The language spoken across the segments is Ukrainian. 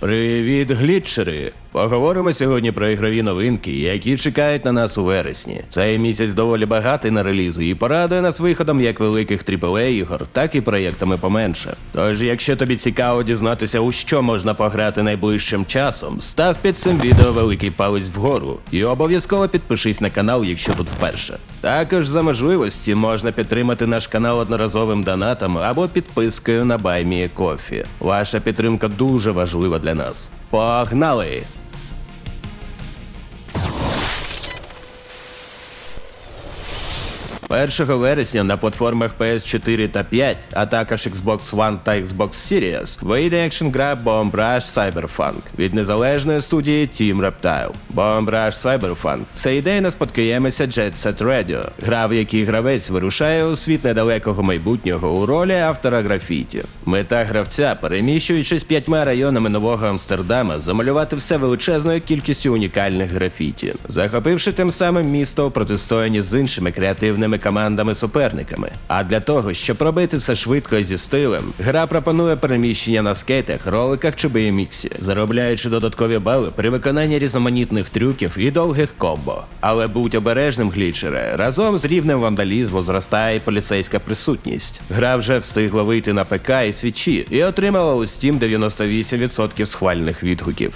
Привіт, глітчери! Поговоримо сьогодні про ігрові новинки, які чекають на нас у вересні. Цей місяць доволі багатий на релізи і порадує нас виходом як великих AAA ігор, так і проєктами поменше. Тож, якщо тобі цікаво дізнатися, у що можна пограти найближчим часом, став під цим відео великий палець вгору і обов'язково підпишись на канал, якщо тут вперше. Також за можливості можна підтримати наш канал одноразовим донатом або підпискою на BuyMeACoffee. Ваша підтримка дуже важлива для нас. Погнали! Першого вересня на платформах PS4 та 5, а також Xbox One та Xbox Series, вийде екшн гра Bomb Rush Cyberpunk від незалежної студії Team Reptile. Bomb Rush Cyberpunk – це ідейна спадкоємиця Jet Set Radio, гра, в якій гравець вирушає у світ недалекого майбутнього у ролі автора графіті. Мета гравця, переміщуючись п'ятьма районами нового Амстердама, замалювати все величезною кількістю унікальних графіті, захопивши тим самим місто у протистоянні з іншими креативними командами-суперниками. А для того, щоб робити це швидко і зі стилем, гра пропонує переміщення на скейтах, роликах чи BMX, заробляючи додаткові бали при виконанні різноманітних трюків і довгих комбо. Але будь обережним, глічере, разом з рівнем вандалізму зростає і поліцейська присутність. Гра вже встигла вийти на ПК і свічі і отримала у Steam 98% схвальних відгуків.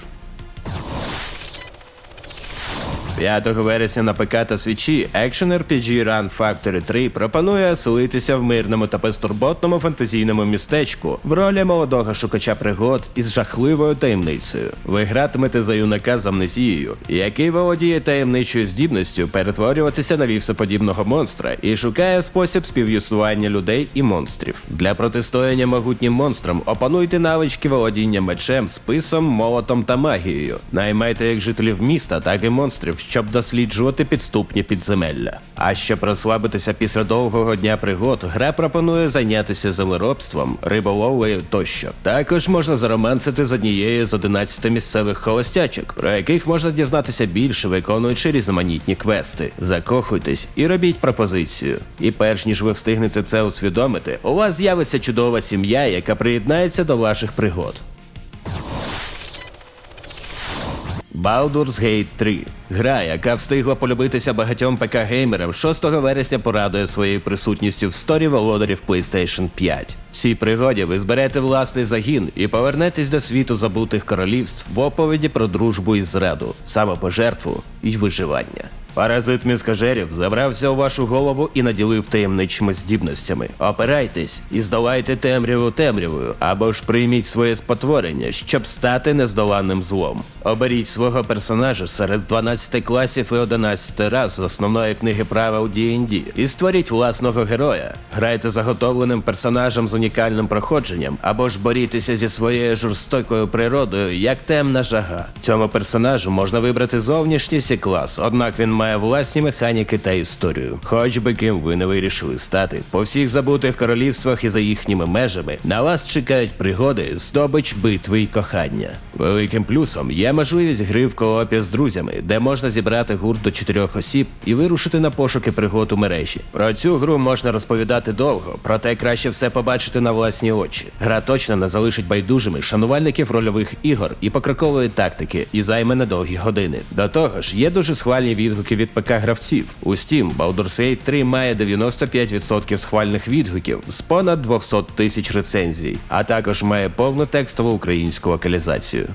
5 вересня на ПК та свічі Action RPG Run Factory 3 пропонує оселитися в мирному та безтурботному фантазійному містечку в ролі молодого шукача пригод із жахливою таємницею. Ви гратимете за юнака з амнезією, який володіє таємничою здібністю перетворюватися на вівсоподібного монстра і шукає спосіб співіснування людей і монстрів. Для протистояння могутнім монстрам опануйте навички володіння мечем, списом, молотом та магією. Наймайте як жителів міста, так і монстрів, щоб досліджувати підступні підземелля. А щоб розслабитися після довгого дня пригод, гра пропонує зайнятися землеробством, риболовлею тощо. Також можна заромансити з однією з 11 місцевих холостячок, про яких можна дізнатися більше, виконуючи різноманітні квести. Закохуйтесь і робіть пропозицію. І перш ніж ви встигнете це усвідомити, у вас з'явиться чудова сім'я, яка приєднається до ваших пригод. Baldur's Gate 3. Гра, яка встигла полюбитися багатьом ПК-геймерам, 6 вересня порадує своєю присутністю в сторі володарів PlayStation 5. В цій пригоді ви зберете власний загін і повернетесь до світу забутих королівств в оповіді про дружбу і зраду, самопожертву і виживання. Паразит міскажерів забрався у вашу голову і наділив таємничими здібностями. Опирайтесь і здолайте темряву темрявою, або ж прийміть своє спотворення, щоб стати нездоланним злом. Оберіть свого персонажа серед 12 класів і 11 раз з основної книги правил D&D і створіть власного героя. Грайте заготовленим персонажем з унікальним проходженням, або ж борітеся зі своєю жорстокою природою, як темна жага. Цьому персонажу можна вибрати зовнішність і клас, однак він має власні механіки та історію. Хоч би ким ви не вирішили стати, по всіх забутих королівствах і за їхніми межами на вас чекають пригоди, здобич, битви й кохання. Великим плюсом є можливість гри в коопі з друзями, де можна зібрати гурт до чотирьох осіб і вирушити на пошуки пригод у мережі. Про цю гру можна розповідати довго, проте краще все побачити на власні очі. Гра точно не залишить байдужими шанувальників рольових ігор і покрокової тактики і займе недовгі години. До того ж, є дуже схвальні відгуки від ПК гравців. У Steam Baldur's Gate 3 має 95% схвальних відгуків з понад 200 тисяч рецензій, а також має повну текстову українську локалізацію.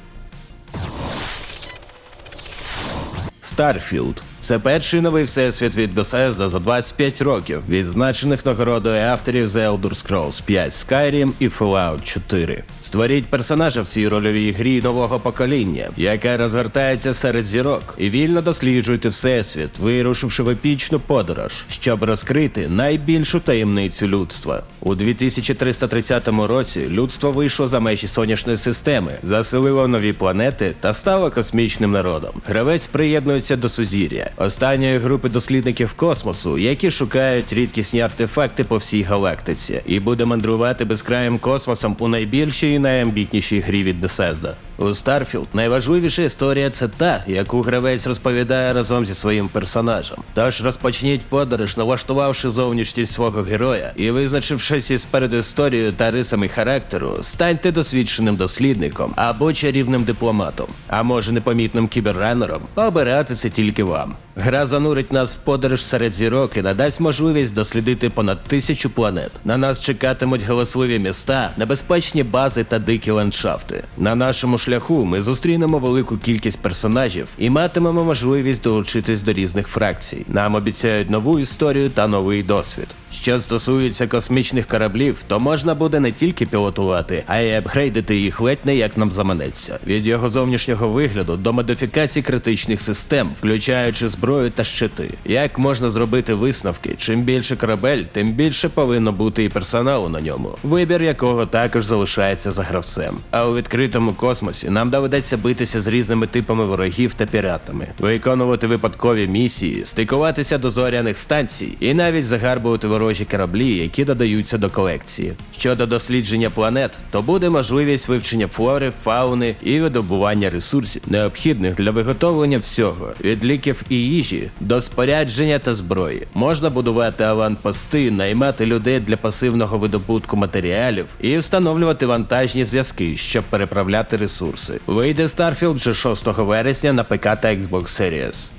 Starfield – це перший новий всесвіт від Bethesda за 25 років, відзначених нагородою авторів The Elder Scrolls 5 Skyrim і Fallout 4. Створіть персонажа в цій рольовій грі нового покоління, яка розгортається серед зірок, і вільно досліджуйте всесвіт, вирушивши в епічну подорож, щоб розкрити найбільшу таємницю людства. У 2330 році людство вийшло за межі сонячної системи, заселило нові планети та стало космічним народом. Гравець приєднується до сузір'я, останньої групи дослідників космосу, які шукають рідкісні артефакти по всій галактиці, і буде мандрувати безкраїм космосом у найбільшій і найамбітнішій грі від Bethesda. У Starfield найважливіша історія це та, яку гравець розповідає разом зі своїм персонажем. Тож розпочніть подорож, налаштувавши зовнішність свого героя і визначившись із передісторією та рисами характеру, станьте досвідченим дослідником або чарівним дипломатом, а може непомітним кіберранером. Обирати це тільки вам. Гра занурить нас в подорож серед зірок і надасть можливість дослідити понад тисячу планет. На нас чекатимуть галасливі міста, небезпечні бази та дикі ландшафти. На нашому шляху ми зустрінемо велику кількість персонажів і матимемо можливість долучитись до різних фракцій. Нам обіцяють нову історію та новий досвід. Що стосується космічних кораблів, то можна буде не тільки пілотувати, а й апгрейдити їх ледь не як нам заманеться. Від його зовнішнього вигляду до модифікації критичних систем, включаючи зброю та щити. Як можна зробити висновки? Чим більше корабель, тим більше повинно бути і персоналу на ньому, вибір якого також залишається за гравцем. А у відкритому космосі нам доведеться битися з різними типами ворогів та піратами, виконувати випадкові місії, стикуватися до зоряних станцій і навіть загарбувати ворожі кораблі, які додаються до колекції. Щодо дослідження планет, то буде можливість вивчення флори, фауни і видобування ресурсів, необхідних для виготовлення всього від ліків і їжі до спорядження та зброї. Можна будувати аванпости, наймати людей для пасивного видобутку матеріалів і встановлювати вантажні зв'язки, щоб переправляти ресурси. Вийде Starfield вже 6 вересня на ПК та Xbox Series.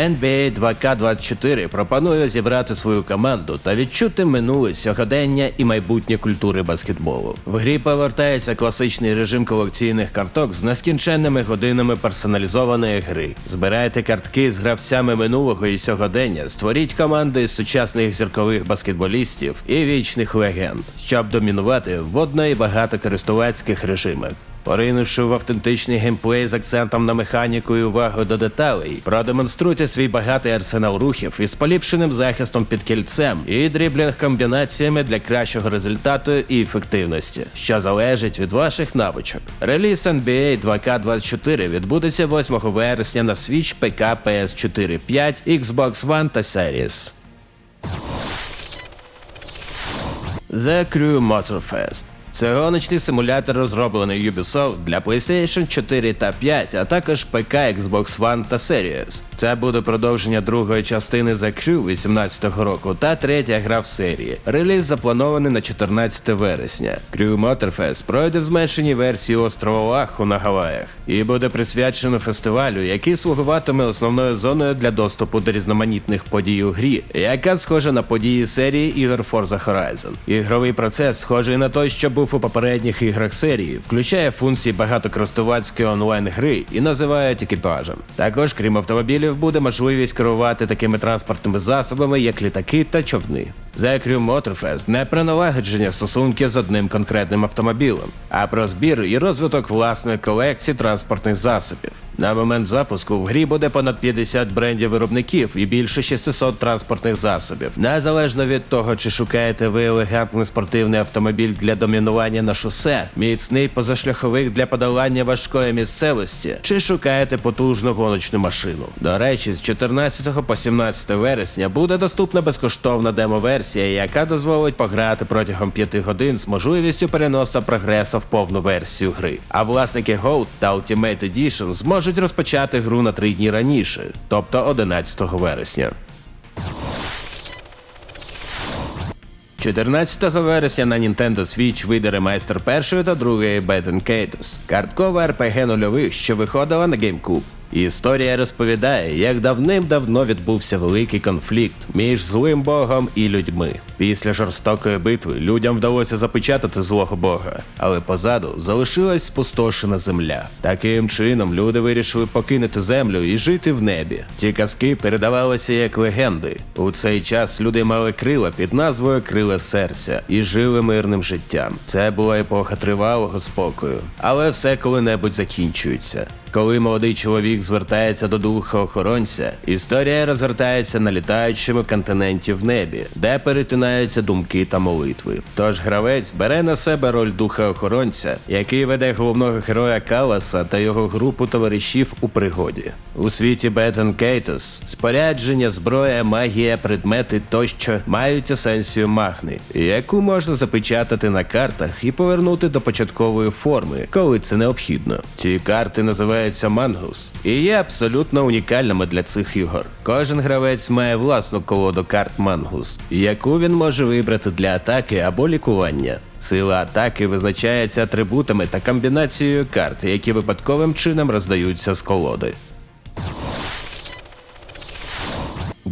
NBA 2K24 пропонує зібрати свою команду та відчути минуле сьогодення і майбутнє культури баскетболу. В грі повертається класичний режим колекційних карток з нескінченними годинами персоналізованої гри. Збирайте картки з гравцями минулого і сьогодення, створіть команди з сучасних зіркових баскетболістів і вічних легенд, щоб домінувати в одно- і багатокористувацьких режимах. Поринувши в автентичний геймплей з акцентом на механіку і увагу до деталей, продемонструйте свій багатий арсенал рухів із поліпшеним захистом під кільцем і дріблінг комбінаціями для кращого результату і ефективності, що залежить від ваших навичок. Реліз NBA 2K24 відбудеться 8 вересня на Switch, ПК, PS4 5, Xbox One та Series. The Crew Motorfest. Це гоночний симулятор, розроблений Ubisoft для PlayStation 4 та 5, а також ПК, Xbox One та Series. Це буде продовження другої частини The Crew 18-го року та третя гра в серії. Реліз запланований на 14 вересня. Crew Motorfest пройде в зменшеній версії острова Оаху на Гаваях і буде присвячено фестивалю, який слугуватиме основною зоною для доступу до різноманітних подій у грі, яка схожа на події серії ігор Forza Horizon. Ігровий процес схожий на той, що був у попередніх іграх серії, включає функції багатокористувацької онлайн-гри і називають екіпажем. Також, крім автомобілів, буде можливість керувати такими транспортними засобами, як літаки та човни. Crew Motorfest не про налагодження стосунків з одним конкретним автомобілем, а про збір і розвиток власної колекції транспортних засобів. На момент запуску в грі буде понад 50 брендів виробників і більше 600 транспортних засобів. Незалежно від того, чи шукаєте ви елегантний спортивний автомобіль для домінування на шосе, міцний позашляховик для подолання важкої місцевості, чи шукаєте потужну гоночну машину. До речі, з 14 по 17 вересня буде доступна безкоштовна демо-версія, яка дозволить пограти протягом 5 годин з можливістю переносу прогресу в повну версію гри. А власники Gold та Ultimate Edition зможуть розпочати гру на 3 дні раніше, тобто 11 вересня. 14 вересня на Nintendo Switch вийде ремайстер першої та другої Bad Catus, карткова RPG нульових, що виходила на GameCube. Історія розповідає, як давним-давно відбувся великий конфлікт між злим богом і людьми. Після жорстокої битви людям вдалося запечатати злого бога, але позаду залишилась спустошена земля. Таким чином люди вирішили покинути землю і жити в небі. Ці казки передавалися як легенди. У цей час люди мали крила під назвою Крила серця і жили мирним життям. Це була епоха тривалого спокою, але все коли-небудь закінчується. Коли молодий чоловік звертається до духа охоронця, історія розгортається на літаючому континенті в небі, де перетинаються думки та молитви. Тож гравець бере на себе роль духа охоронця, який веде головного героя Каласа та його групу товаришів у пригоді. У світі Бетен Кейтос спорядження, зброя, магія, предмети тощо мають есенцію магни, яку можна запечатати на картах і повернути до початкової форми, коли це необхідно. Ці карти називаються мангус і є абсолютно унікальними для цих ігор. Кожен гравець має власну колоду карт мангус, яку він може вибрати для атаки або лікування. Сила атаки визначається атрибутами та комбінацією карт, які випадковим чином роздаються з колоди.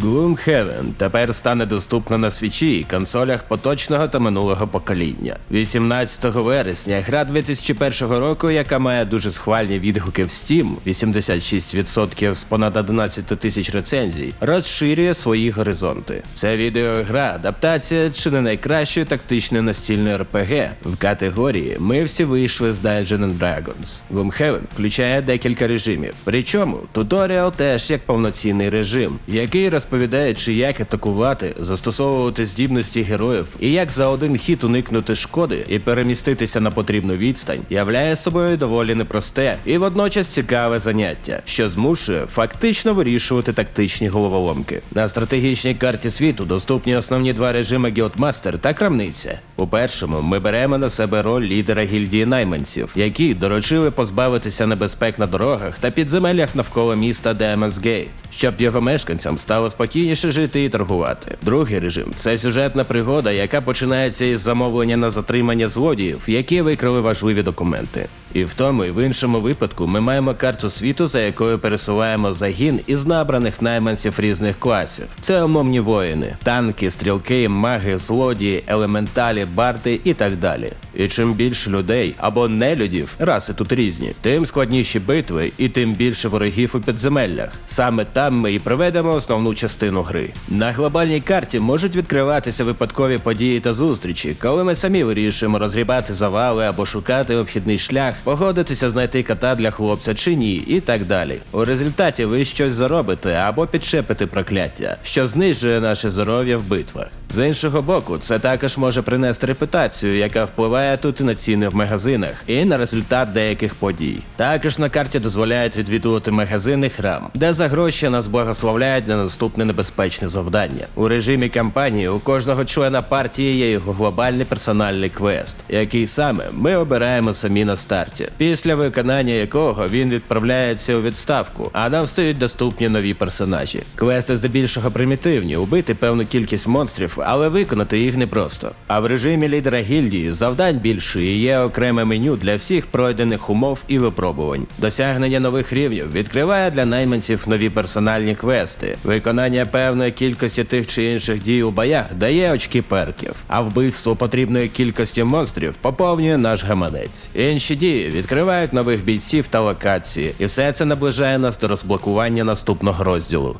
Gloomhaven тепер стане доступна на свічі і консолях поточного та минулого покоління. 18 вересня гра 2001 року, яка має дуже схвальні відгуки в Steam, 86% з понад 11 тисяч рецензій, розширює свої горизонти. Це відеогра, адаптація чи не найкращої тактичної настільної РПГ. В категорії ми всі вийшли з Dungeons and Dragons. Gloomhaven включає декілька режимів. Причому туторіал теж як повноцінний режим, який розповідає, чи як атакувати, застосовувати здібності героїв і як за один хід уникнути шкоди і переміститися на потрібну відстань, являє собою доволі непросте і водночас цікаве заняття, що змушує фактично вирішувати тактичні головоломки. На стратегічній карті світу доступні основні два режими Гілдмастер та крамниця. У першому ми беремо на себе роль лідера гільдії найманців, які доручили позбавитися небезпек на дорогах та підземеллях навколо міста Демонс Гейт, щоб його мешканцям стало спокійніше жити і торгувати. Другий режим це сюжетна пригода, яка починається із замовлення на затримання злодіїв, які викрали важливі документи. І в тому, і в іншому випадку ми маємо карту світу, за якою пересуваємо загін із набраних найманців різних класів. Це умовні воїни, танки, стрілки, маги, злодії, елементалі, барди і так далі. І чим більше людей або нелюдів, раси тут різні, тим складніші битви і тим більше ворогів у підземеллях. Саме там ми і проведемо основну частину гри. На глобальній карті можуть відкриватися випадкові події та зустрічі, коли ми самі вирішуємо розгрібати завали або шукати обхідний шлях, погодитися знайти кота для хлопця чи ні, і так далі. У результаті ви щось заробите або підшепите прокляття, що знижує наше здоров'я в битвах. З іншого боку, це також може принести репутацію, яка впливає тут і на ціни в магазинах, і на результат деяких подій. Також на карті дозволяють відвідувати магазини храм, де за гроші нас благословляють на наступне небезпечне завдання. У режимі кампанії у кожного члена партії є його глобальний персональний квест, який саме ми обираємо самі на старті, після виконання якого він відправляється у відставку, а нам стають доступні нові персонажі. Квести здебільшого примітивні, убити певну кількість монстрів, але виконати їх непросто. А в режимі лідера гільдії завдань більше і є окреме меню для всіх пройдених умов і випробувань. Досягнення нових рівнів відкриває для найманців нові персональні квести. Виконання певної кількості тих чи інших дій у боях дає очки перків, а вбивство потрібної кількості монстрів поповнює наш гаманець. Інші дії відкривають нових бійців та локації, і все це наближає нас до розблокування наступного розділу.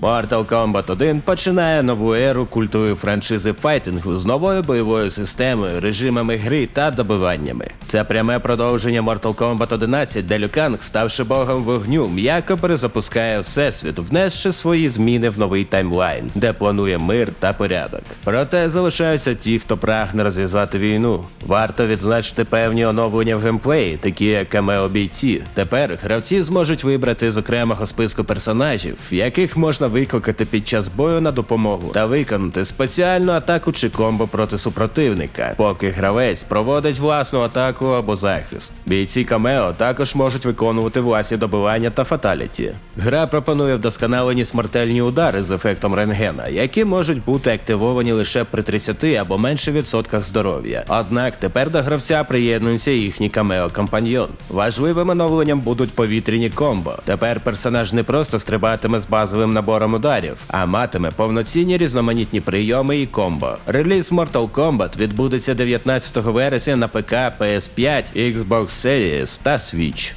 Mortal Kombat 1 починає нову еру культової франшизи файтингу з новою бойовою системою, режимами гри та добиваннями. Це пряме продовження Mortal Kombat 11, де Люканг, ставши богом вогню, м'яко перезапускає всесвіт, внесши свої зміни в новий таймлайн, де планує мир та порядок. Проте залишаються ті, хто прагне розв'язати війну. Варто відзначити певні оновлення в геймплеї, такі як камео бійці. Тепер гравці зможуть вибрати з окремого списку персонажів, яких можна викликати під час бою на допомогу та виконати спеціальну атаку чи комбо проти супротивника, поки гравець проводить власну атаку або захист. Бійці камео також можуть виконувати власні добивання та фаталіті. Гра пропонує вдосконалені смертельні удари з ефектом рентгена, які можуть бути активовані лише при 30 або менше відсотках здоров'я. Однак тепер до гравця приєднується їхній камео-компаньйон. Важливим оновленням будуть повітряні комбо. Тепер персонаж не просто стрибатиме з базовим набором ударів, а матиме повноцінні різноманітні прийоми і комбо. Реліз Mortal Kombat відбудеться 19 вересня на ПК, PS5, Xbox Series та Switch.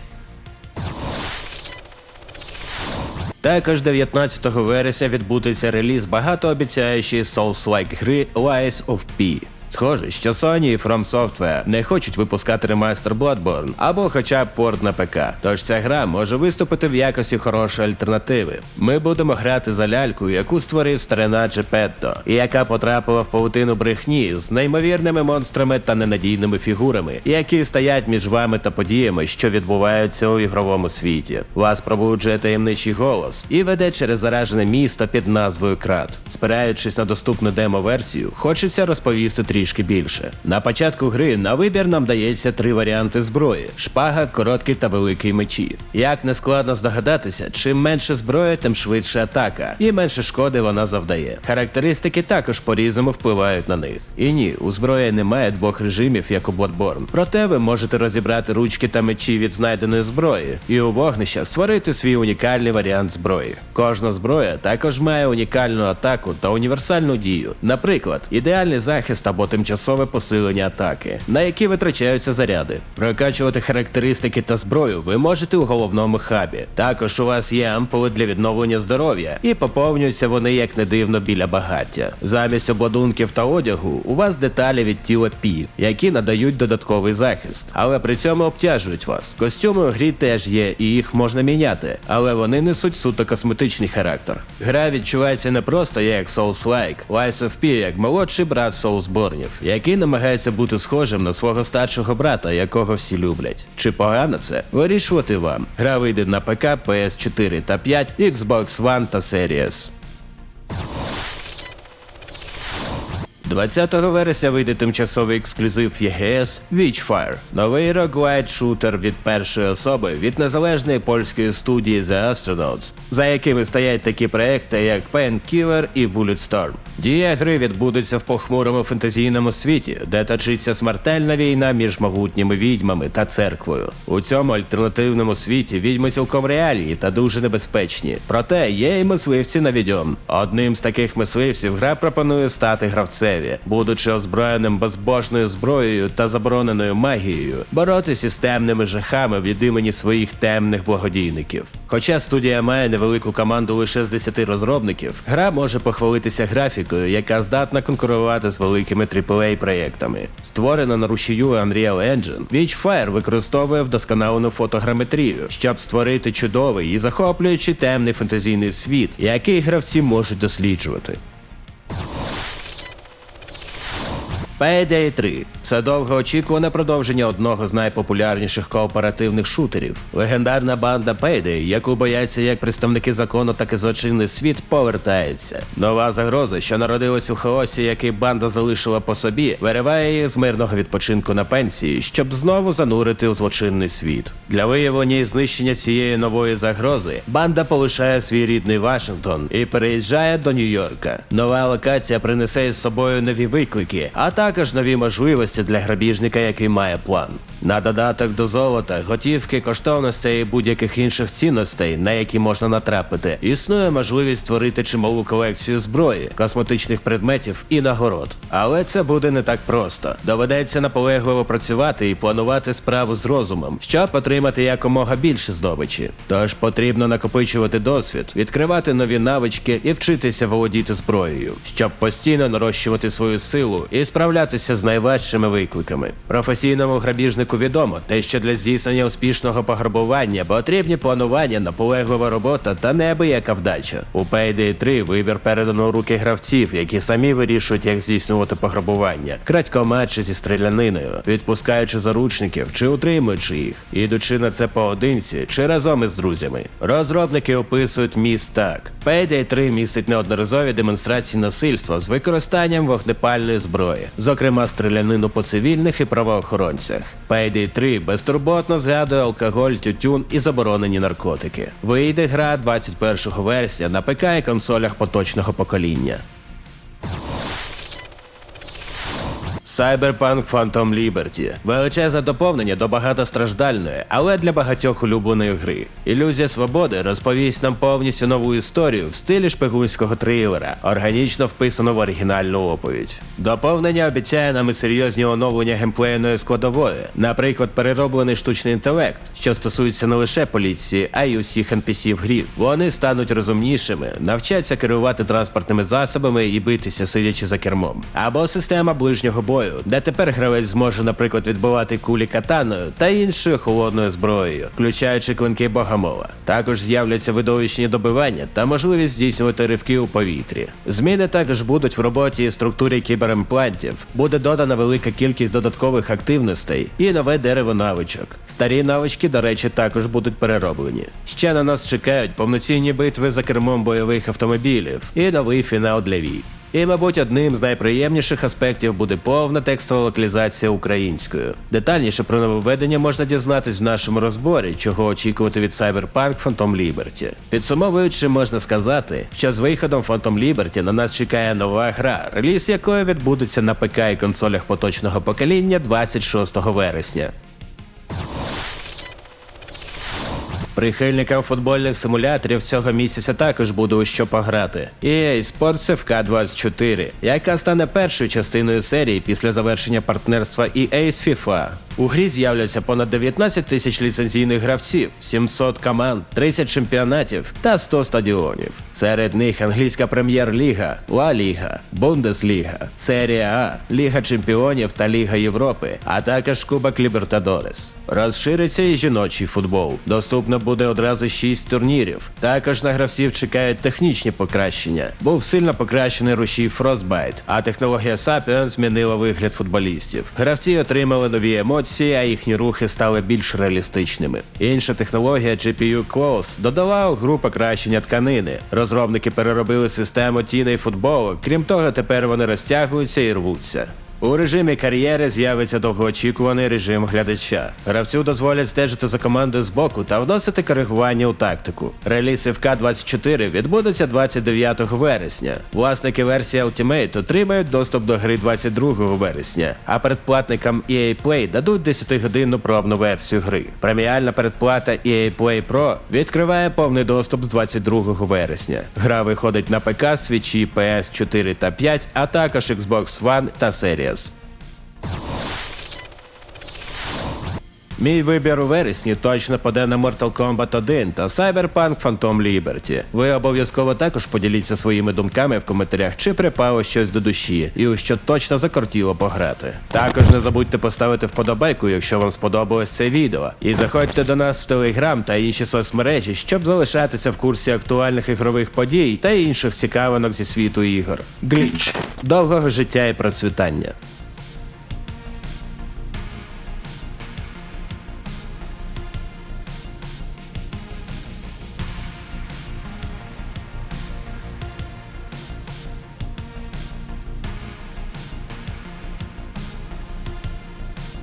Також 19 вересня відбудеться реліз багатообіцяючої Souls-like гри Lies of P. Схоже, що Sony і From Software не хочуть випускати ремастер Bloodborne або хоча б порт на ПК. Тож ця гра може виступити в якості хорошої альтернативи. Ми будемо грати за ляльку, яку створив старина Джепетто, і яка потрапила в павутину брехні з неймовірними монстрами та ненадійними фігурами, які стоять між вами та подіями, що відбуваються у ігровому світі. Вас пробуджує таємничий голос і веде через заражене місто під назвою Крат. Спираючись на доступну демо-версію, хочеться розповісти трішки більше. На початку гри на вибір нам дається три варіанти зброї: шпага, короткий та великий мечі. Як не складно здогадатися, чим менше зброя, тим швидше атака, і менше шкоди вона завдає. Характеристики також по-різному впливають на них. І ні, у зброї немає двох режимів, як у Bloodborne. Проте ви можете розібрати ручки та мечі від знайденої зброї, і у вогнища створити свій унікальний варіант зброї. Кожна зброя також має унікальну атаку та універсальну дію. Наприклад, ідеальний захист або тимчасове посилення атаки, на які витрачаються заряди. Прокачувати характеристики та зброю ви можете у головному хабі. Також у вас є ампули для відновлення здоров'я, і поповнюються вони як не дивно біля багаття. Замість обладунків та одягу у вас деталі від тіла Пі, які надають додатковий захист, але при цьому обтяжують вас. Костюми у грі теж є, і їх можна міняти, але вони несуть суто косметичний характер. Гра відчувається не просто як Souls-like, Lies of P як молодший брат Soulsborne'ів, який намагається бути схожим на свого старшого брата, якого всі люблять. Чи погано це? Вирішувати вам. Гра вийде на ПК, PS4 та 5, Xbox One та Series. 20 вересня вийде тимчасовий ексклюзив ЄГС Witchfire, новий роглайт шутер від першої особи від незалежної польської студії The Astronauts, за якими стоять такі проекти, як Painkiller і Bulletstorm. Дія гри відбудеться в похмурому фентезійному світі, де точиться смертельна війна між могутніми відьмами та церквою. У цьому альтернативному світі відьми цілком реальні та дуже небезпечні. Проте є і мисливці на відьом. Одним з таких мисливців гра пропонує стати гравцеві, будучи озброєним безбожною зброєю та забороненою магією, боротися з темними жахами від імені своїх темних благодійників. Хоча студія має невелику команду лише з 10 розробників, гра може похвалитися графікою, яка здатна конкурувати з великими AAA проєктами. Створена на рушію Unreal Engine, Witchfire використовує вдосконалену фотограметрію, щоб створити чудовий і захоплюючий темний фантазійний світ, який гравці можуть досліджувати. Payday 3 це довгоочікуване продовження одного з найпопулярніших кооперативних шутерів. Легендарна банда Payday, яку бояться як представники закону, так і злочинний світ, повертається. Нова загроза, що народилась у хаосі, який банда залишила по собі, вириває їх з мирного відпочинку на пенсії, щоб знову занурити у злочинний світ. Для виявлення і знищення цієї нової загрози банда полишає свій рідний Вашингтон і переїжджає до Нью-Йорка. Нова локація принесе із собою нові виклики, а також нові можливості для грабіжника, який має план. На додаток до золота, готівки, коштовностей і будь-яких інших цінностей, на які можна натрапити, існує можливість створити чималу колекцію зброї, косметичних предметів і нагород. Але це буде не так просто. Доведеться наполегливо працювати і планувати справу з розумом, щоб отримати якомога більше здобичі. Тож потрібно накопичувати досвід, відкривати нові навички і вчитися володіти зброєю, щоб постійно нарощувати свою силу і справлятися з найважчими викликами. Професійному грабіжнику відомо те, що для здійснення успішного пограбування потрібні планування, наполеглива робота та неабияка вдача. У Payday 3 вибір передано у руки гравців, які самі вирішують, як здійснювати пограбування, крадькома чи зі стріляниною, відпускаючи заручників чи утримуючи їх, ідучи на це поодинці чи разом із друзями. Розробники описують міст так: Payday 3 містить неодноразові демонстрації насильства з використанням вогнепальної зброї, зокрема стрілянину по цивільних і правоохоронцях. Payday 3 безтурботно згадує алкоголь, тютюн і заборонені наркотики. Вийде гра 21 вересня на ПК і консолях поточного покоління. Cyberpunk Phantom Liberty – величезне доповнення до багатостраждальної, але для багатьох улюбленої гри. Ілюзія свободи розповість нам повністю нову історію в стилі шпигунського трилера, органічно вписану в оригінальну оповідь. Доповнення обіцяє нам і серйозні оновлення геймплейної складової, наприклад, перероблений штучний інтелект, що стосується не лише поліції, а й усіх NPC в грі. Вони стануть розумнішими, навчаться керувати транспортними засобами і битися, сидячи за кермом. Або система ближнього бою, бою, де тепер гравець зможе, наприклад, відбивати кулі катаною та іншою холодною зброєю, включаючи клинки богомола. Також з'являться видовищні добивання та можливість здійснювати ривки у повітрі. Зміни також будуть в роботі і структурі кіберимплантів. Буде додана велика кількість додаткових активностей і нове дерево навичок. Старі навички, до речі, також будуть перероблені. Ще на нас чекають повноцінні битви за кермом бойових автомобілів і новий фінал для Wii. І, мабуть, одним з найприємніших аспектів буде повна текстова локалізація українською. Детальніше про нововведення можна дізнатись в нашому розборі, чого очікувати від Cyberpunk Phantom Liberty. Підсумовуючи, можна сказати, що з виходом Phantom Liberty на нас чекає нова гра, реліз якої відбудеться на ПК і консолях поточного покоління 26 вересня. Прихильникам футбольних симуляторів цього місяця також буде у що пограти. EA Sports FK 24, яка стане першою частиною серії після завершення партнерства EA з FIFA. У грі з'являться понад 19 тисяч ліцензійних гравців, 700 команд, 30 чемпіонатів та 100 стадіонів. Серед них англійська прем'єр-ліга, Ла Ліга, Бундесліга, Серія А, Ліга Чемпіонів та Ліга Європи, а також Кубок Лібертадорес. Розшириться і жіночий футбол. Доступно буде одразу 6 турнірів. Також на гравців чекають технічні покращення. Був сильно покращений рушій Frostbite, а технологія Sapiens змінила вигляд футболістів. Гравці отримали нові емоції, а їхні рухи стали більш реалістичними. Інша технологія GPU Close додала у гру покращення тканини. Розробники переробили систему тіней футболу. Крім того, тепер вони розтягуються і рвуться. У режимі кар'єри з'явиться довгоочікуваний режим глядача. Гравцю дозволять стежити за командою збоку та вносити коригування у тактику. Реліз FK 24 відбудеться 29 вересня. Власники версії Ultimate отримають доступ до гри 22 вересня, а передплатникам EA Play дадуть 10-годинну пробну версію гри. Преміальна передплата EA Play Pro відкриває повний доступ з 22 вересня. Гра виходить на ПК, свічі PS 4 та 5, а також Xbox One та Series. is. Мій вибір у вересні точно паде на Mortal Kombat 1 та Cyberpunk Phantom Liberty. Ви обов'язково також поділіться своїми думками в коментарях, чи припало щось до душі, і у що точно закортіло пограти. Також не забудьте поставити вподобайку, якщо вам сподобалось це відео. І заходьте до нас в Телеграм та інші соцмережі, щоб залишатися в курсі актуальних ігрових подій та інших цікавинок зі світу ігор. Гліч. Довгого життя і процвітання.